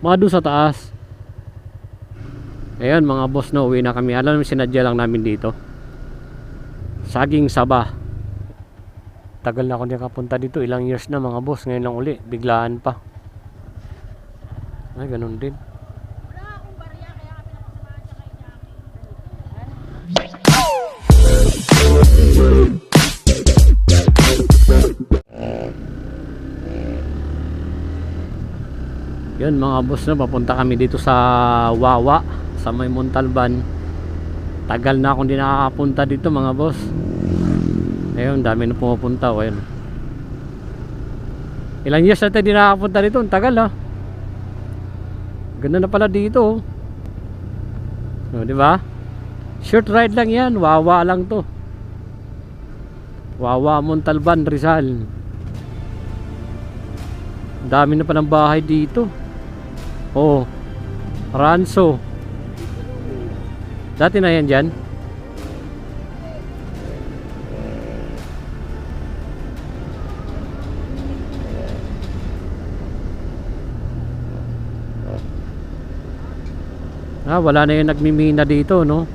Mga doon sa taas. Ayan mga boss no, uwi na kami. Alam mo sinadya lang namin dito. Saging Saba. Tagal na ako nakapunta dito. Ilang years na mga boss. Ngayon lang uli. Biglaan pa. Ay, ganun din. Yun mga boss na papunta kami dito sa Wawa sa may Montalban. Tagal na akong di nakakapunta dito mga boss. Ayun, dami na pumupunta. oh, Ayun. Ilang years na tayo di nakakapunta dito. Ang tagal ha. Ganda na pala dito. oh. Oh, di ba? Short ride lang yan. Wawa lang to. Wawa Montalban Rizal. Dami na palang bahay dito. Oh. Ranso. Dati na yan dyan. Ah, wala na yung nagmimina dito, no?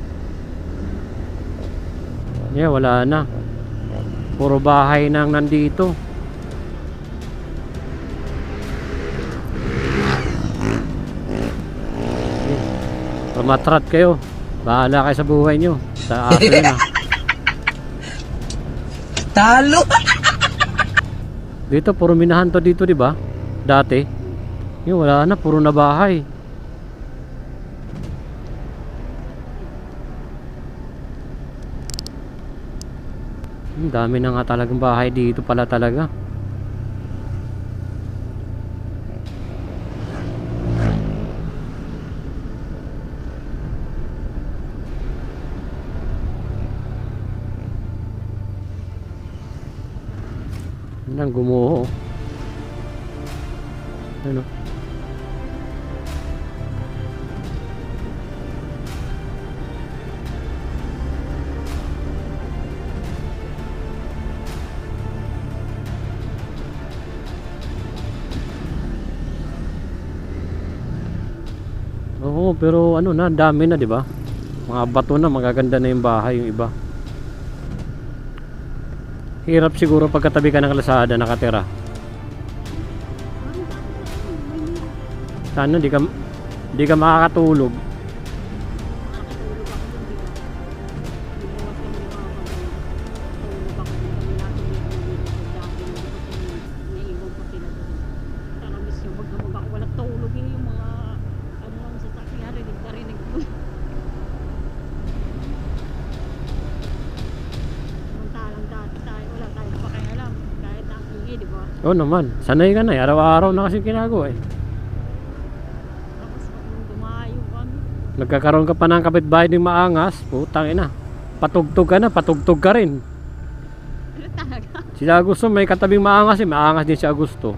Yeah, wala na. Puro bahay nang nandito. Pamatrat kayo. Bahala kayo sa buhay nyo. Sa akin na. Talo! Dito, puro minahan to dito, di ba? Dati. Yung wala na, puro na bahay. Ang dami na nga talagang bahay dito pala talaga. Yun ang gumuho. Ano? Oo, pero ano na, dami na, 'di ba? Mga bato na, magaganda na yung bahay yung iba. Hirap siguro pagkatabi ka ng kalsada nakatira. Sana di ka di ka makakatulog. Oo naman, sanay ka na eh. Araw-araw na kasi ginagawa eh. Nagkakaroon ka pa ng kapitbahay ng maangas, putang ina. Patugtog ka na, patugtog ka rin. Si Augusto may katabing maangas eh, maangas din si Augusto.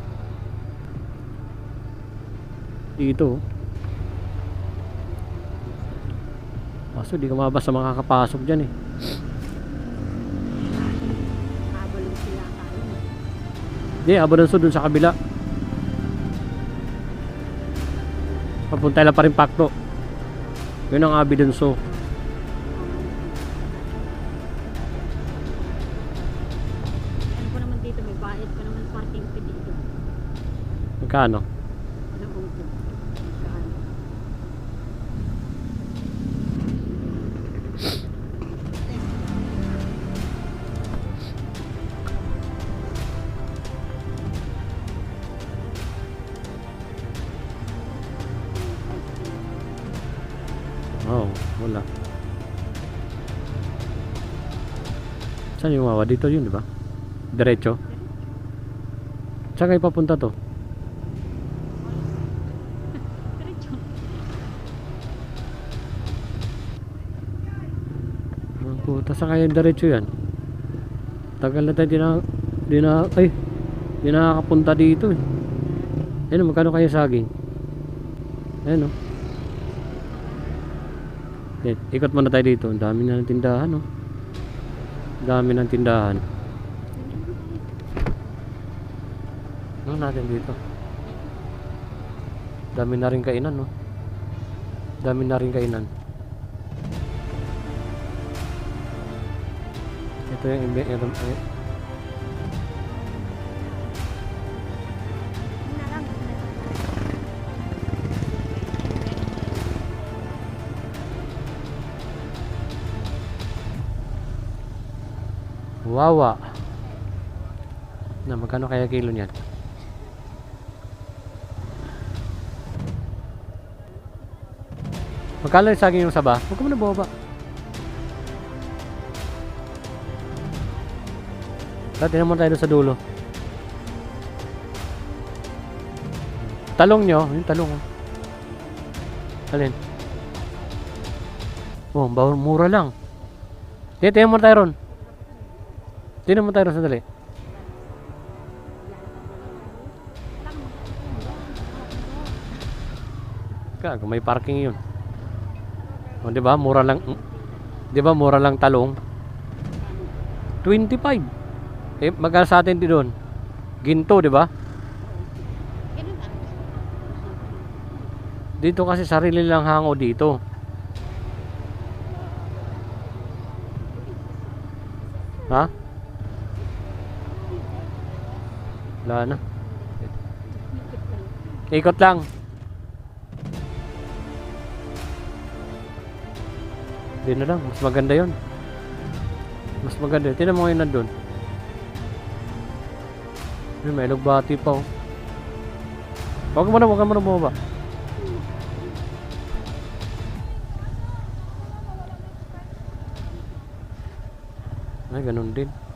Dito. Kaso di ka mabasa makakapasok dyan eh. Hindi, Abonanso dun sa kabila. Papunta lang pa rin Pakto. Yun ang Abidonso. Ano ko naman dito, may bayad pa naman parking dito. Magkano? Oh, wala. Saan yung wawa? Dito yun, di ba? Diretso? Saan kayo papunta to? Puta, saan kayo diretso yan? Tagal na tayo di na, di na, ay, di dito eh. Ayun, magkano kayo saging? Ayun oh. Eh, ikot muna tayo dito. Ang dami na ng tindahan oh. Dami ng tindahan. Ano natin dito? Dami na rin kainan, no? Dami na rin kainan. Ito yung. Ito, wawa. Na, magkano kaya kilo niyan? Magkano yung saging yung saba? Huwag ka muna bumaba. Dati naman tayo doon sa dulo. Talong nyo, yung talong. oh. Alin? Oh, mura lang. Tingnan mo tayo ron. Tingnan mo tayo sandali. Kago, may parking yun. O, di ba? Mura lang. mm, Di ba? Mura lang talong. 25. Eh, magkano sa atin di doon? Ginto, di ba? Dito kasi sarili lang hango dito. Ha? Wala na. Ikot lang. Hindi na lang. Mas maganda yon. Mas maganda. Tinan mo ngayon nandun. Ay, may lugbati pa oh. Huwag mo na, huwag mo na bumaba. Ay, ganun din.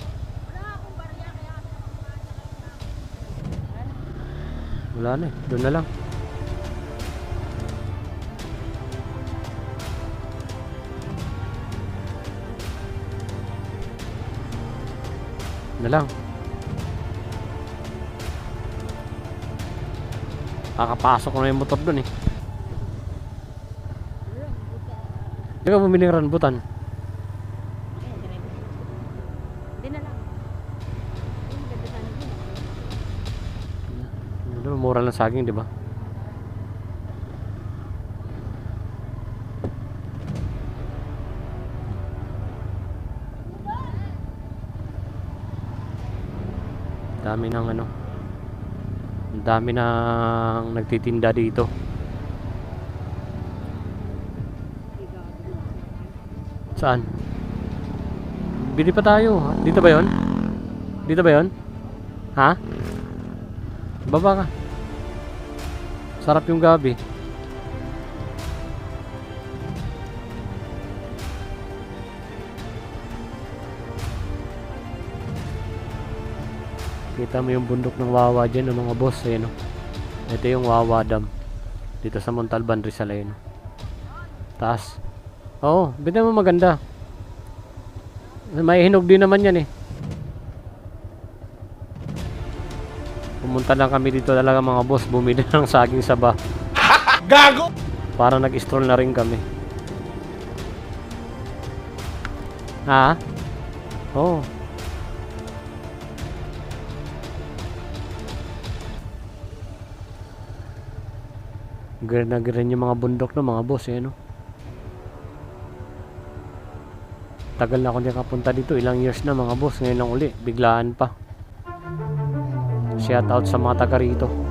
Wala na eh. Doon na lang. Na lang. Kakapasok na yung motor doon eh. Hindi ka bumili ng rambutan. Ayun, diretso. Hindi na lang. Ayun, ganda sana din. Lang saging, di ba? Dami ng ano. Ang dami ng nagtitinda dito. Saan? Bili pa tayo. Dito ba 'yon? Dito ba 'yon? Ha? Baba ka. Sarap yung gabi. Kita mo yung bundok ng Wawa dyan, no, mga boss. Ayun, no. Ito yung Wawa Dam. Dito sa Montalban, Rizal, ayun. no. Taas. Oo, bita mo maganda. May hinog din naman yan eh. Pumunta lang kami dito talaga mga boss, bumili ng saging saba. Gago! Para nag-stroll na rin kami. Ha? Oh. Green na green yung mga bundok no mga boss eh no. Tagal na ako hindi kapunta dito, ilang years na mga boss, ngayon lang uli, biglaan pa. Shout out sa mga taga rito.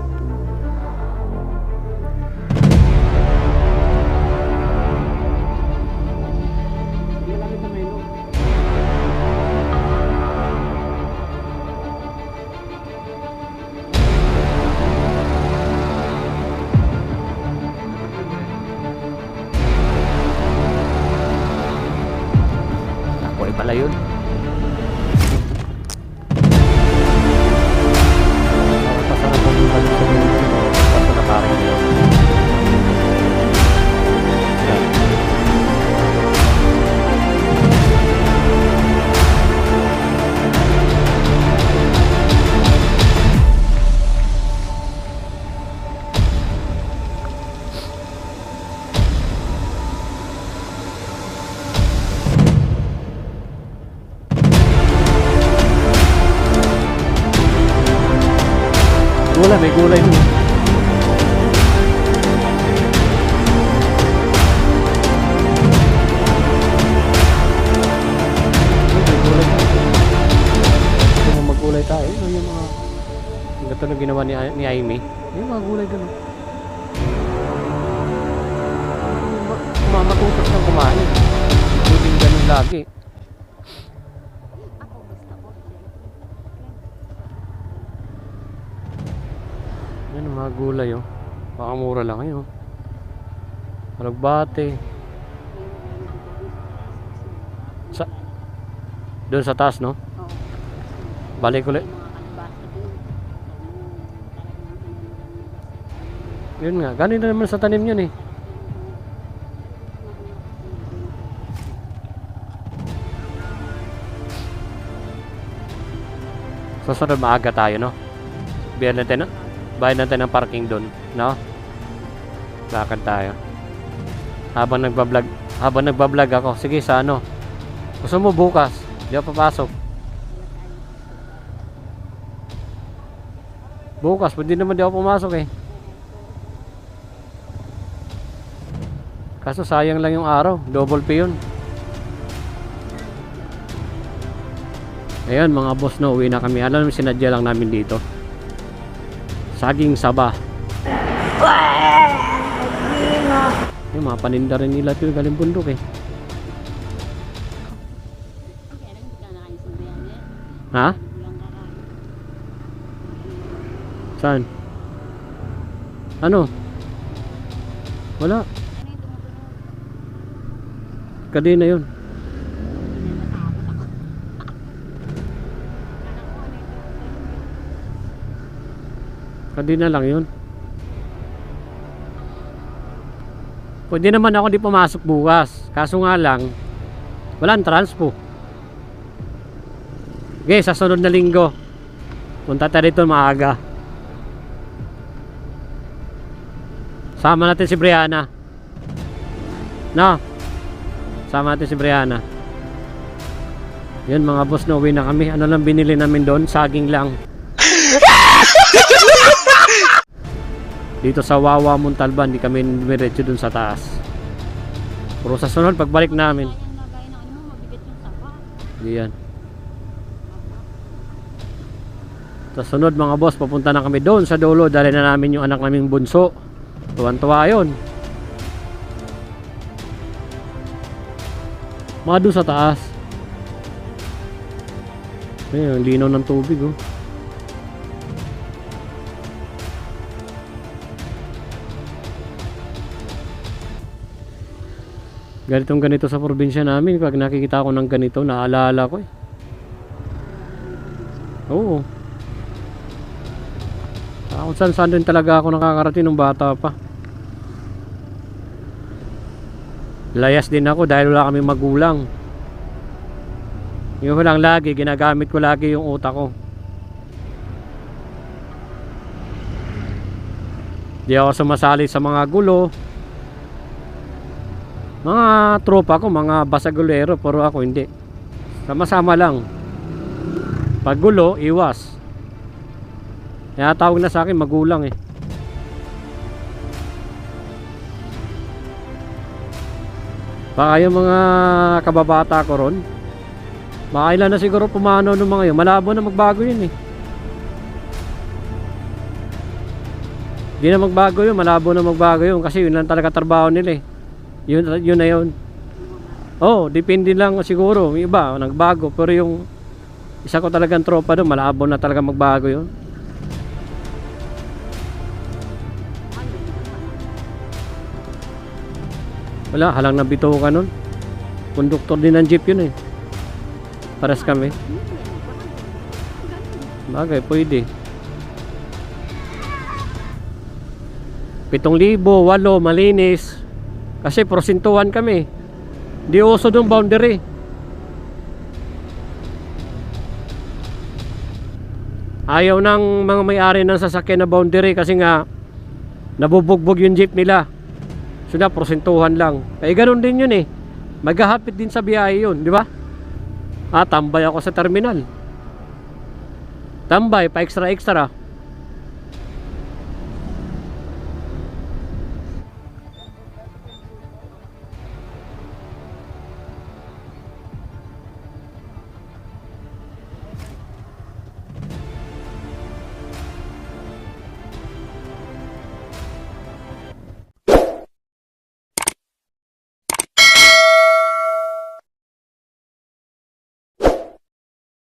Ng ginawa ni, ni Amy. Yung mga gulay doon. oh. Ma- Matutos ng kumain. Pwedeng ganun lagi. Yan ang mga gulay oh. Baka mura lang yun. Alugbate. Sa doon sa taas no? Balik ulit. Yun nga, ganun na naman sa tanim yun eh. Susunod maaga tayo, no? Biyan natin, no? Bayad natin ng parking doon, no? Lakad tayo. Habang nagbablog, habang nagbablog ako, sige sa ano? Gusto mo bukas? Di ako papasok. Bukas, pwede naman di ako pumasok eh. Kaso sayang lang yung araw. Double pay yun. Ayan mga boss na uwi na kami. Alam mo sinadya lang namin dito. Saging saba. Yung mga paninda rin nila ito galing bundok eh. Ha? Saan? Ano? Wala. Tumutunog? Kadena yun. Tumutunog? Kadena lang yun. Pwede naman ako di pumasok bukas. Kaso nga lang, walang transpo. Okay, sa sunod na linggo, punta tayo dito maaga. Sama natin si Brianna. No? Sama natin si Brianna. Yun mga boss, na uwi na kami. Ano lang binili namin doon? Saging lang. Dito sa Wawa Montalban, hindi kami dumiretso dun sa taas. Puro sa sunod, pagbalik namin. Kaya yung lagay ng ano mo, mabigat yung sapa. Hindi yan. Sa sunod mga boss, papunta na kami doon sa dulo. Dali na namin yung anak naming bunso. Tuwan-tuwa yun. Mga sa taas. Ayun, ang linaw ng tubig oh. Ganitong ganito sa probinsya namin. Pag nakikita ko ng ganito, naalala ko eh. Oo. Kung saan saan din talaga ako nakakarating nung bata pa. Layas din ako dahil wala kaming magulang. Yung ko lang lagi, ginagamit ko lagi yung utak ko. Di ako sumasali sa mga gulo. Mga tropa ko, mga basagulero, pero ako hindi. Sama-sama lang. Pag gulo, iwas. Kaya tawag na sa akin magulang eh. Baka yung mga kababata ko ron, baka ilan na siguro pumano ng mga yun. Malabo na magbago yun eh. Hindi na magbago yun, malabo na magbago yun kasi yun lang talaga trabaho nila eh. Yun, yun na yun. Oh, depende lang siguro. Yung iba, nagbago. Pero yung isa ko talagang tropa doon, malabo na talaga magbago yun. Wala, halang na bito ka nun. Konduktor din ng jeep yun eh. Paras kami. Bagay, pwede. Pitong libo, walo, malinis. Kasi prosintuhan kami. Di uso doon boundary. Ayaw ng mga may-ari ng sasakyan na boundary kasi nga nabubugbog yung jeep nila. So na, prosentuhan lang. Eh, ganun din yun eh. Maghahapit din sa biyahe yun, di ba? Ah, tambay ako sa terminal. Tambay, pa extra extra.